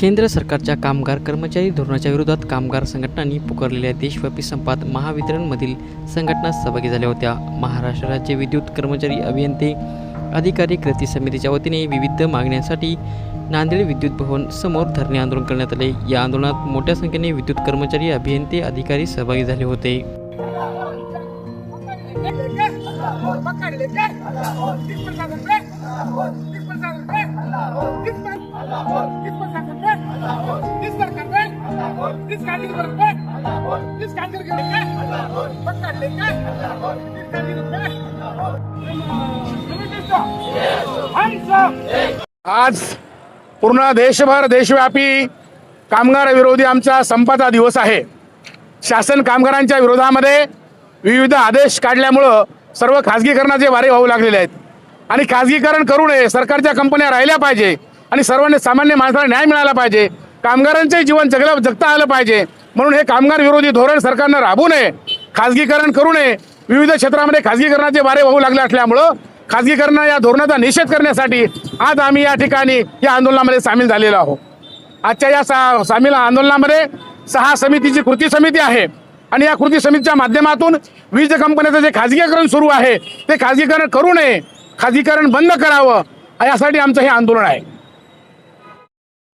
केंद्र सरकारच्या कामगार कर्मचारी धोरणाच्या विरोधात कामगार संघटनांनी पुकारलेल्या देशव्यापी संपात महावितरणमधील संघटना सहभागी झाल्या होत्या. महाराष्ट्र राज्य विद्युत कर्मचारी अभियंते अधिकारी कृती समितीच्या वतीने विविध मागण्यांसाठी नांदेड विद्युत भवन समोर धरणे आंदोलन करण्यात आले. या आंदोलनात मोठ्या संख्येने विद्युत कर्मचारी अभियंते अधिकारी सहभागी झाले होते. आज पूर्ण देशभर देशव्यापी कामगार विरोधी आमचा संपाचा दिवस आहे. शासन कामगारांच्या विरोधामध्ये विविध आदेश काढल्यामुळं सर्व खाजगीकरणाचे वारे वाहू लागलेले आहेत. आणि खाजगीकरण करू नये. सरकारच्या कंपन्या राहिल्या पाहिजे. आणि सर्वांनी सामान्य माणसाला न्याय मिळाला पाहिजे. कामगारांचे जीवन जगला जगता आलं पाहिजे. म्हणून हे कामगार विरोधी धोरण सरकारनं राबू नये. खाजगीकरण करू नये. विविध क्षेत्रामध्ये खाजगीकरणाचे वारे वाहू लागले असल्यामुळं खाजगीकरण या धोरणाचा निषेध करण्यासाठी आज आम्ही या ठिकाणी या आंदोलनामध्ये सामील झालेलो आहोत. आजच्या या सा सामील आंदोलनामध्ये सहा समितीची कृती समिती आहे. आणि या कृती समितीच्या माध्यमातून वीज कंपन्याचं जे खाजगीकरण सुरू आहे ते खाजगीकरण करू नये. खाजगीकरण बंद करावं यासाठी आमचं हे आंदोलन आहे.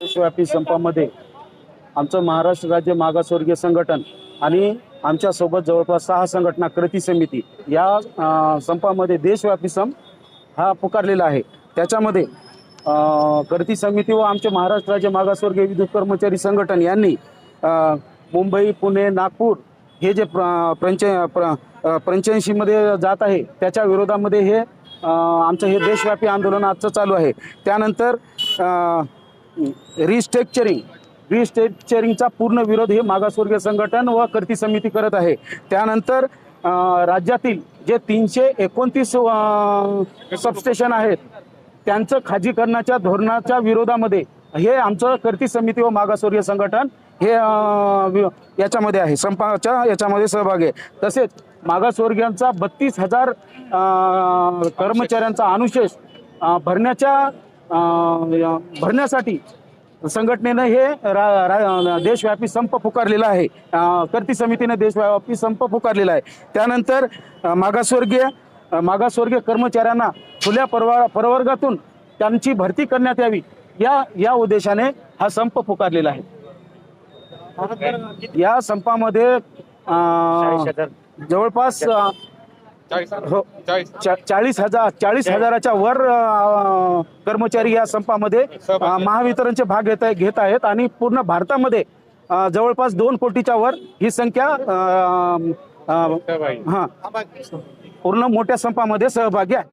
देशव्यापी संपामध्ये आमचं महाराष्ट्र राज्य मागासवर्गीय संघटन आणि आमच्यासोबत जवळपास सहा संघटना कृती समिती या संपामध्ये देशव्यापी संप हा पुकारलेला आहे. त्याच्यामध्ये कृती समिती व आमचे महाराष्ट्र राज्य मागासवर्गीय विद्युत कर्मचारी संघटन यांनी मुंबई पुणे नागपूर हे जे प्र पंच प्र पंच्याऐंशीमध्ये जात आहे त्याच्या विरोधामध्ये हे आमचं हे देशव्यापी आंदोलन आजचं चालू आहे. त्यानंतर रिस्ट्रक्चरिंग रिस्ट्रक्चरिंगचा पूर्ण विरोध हे मागासवर्गीय संघटन व कृती समिती करत आहे. त्यानंतर राज्यातील जे तीनशे एकोणतीस सबस्टेशन आहेत त्यांचं खाजीकरणाच्या धोरणाच्या विरोधामध्ये हे आमचं कर्ती समिती व मागासवर्गीय संघटन हे वि- याच्यामध्ये आहे संपाच्या याच्यामध्ये सहभागी आहे. तसेच मागासवर्गीयांचा बत्तीस हजार कर्मचाऱ्यांचा अनुशेष भरण्याच्या भरण्यासाठी संघटनेनं हे रा, रा, देशव्यापी संप पुकारलेला आहे. कर्ती समितीने देशव्यापी संप पुकारलेला आहे. त्यानंतर मागासवर्गीय मागासवर्गीय कर्मचाऱ्यांना खुल्या परवा प्रवर्गातून त्यांची भरती करण्यात यावी. या या उद्देशाने हा संप पुकारलेला आहे. या संपामध्ये अं, जवळपास अं, हो चा- चाळीस हजार चाळीस हजाराच्या वर अं, कर्मचारी या संपामध्ये अं, महावितरणचे भाग घेत आहे- घेत आहेत आणि पूर्ण भारतामध्ये अं, जवळपास दोन कोटीच्या वर ही संख्या अं, अं, हा पूर्ण मोठ्या संपामध्ये सहभागी आहे.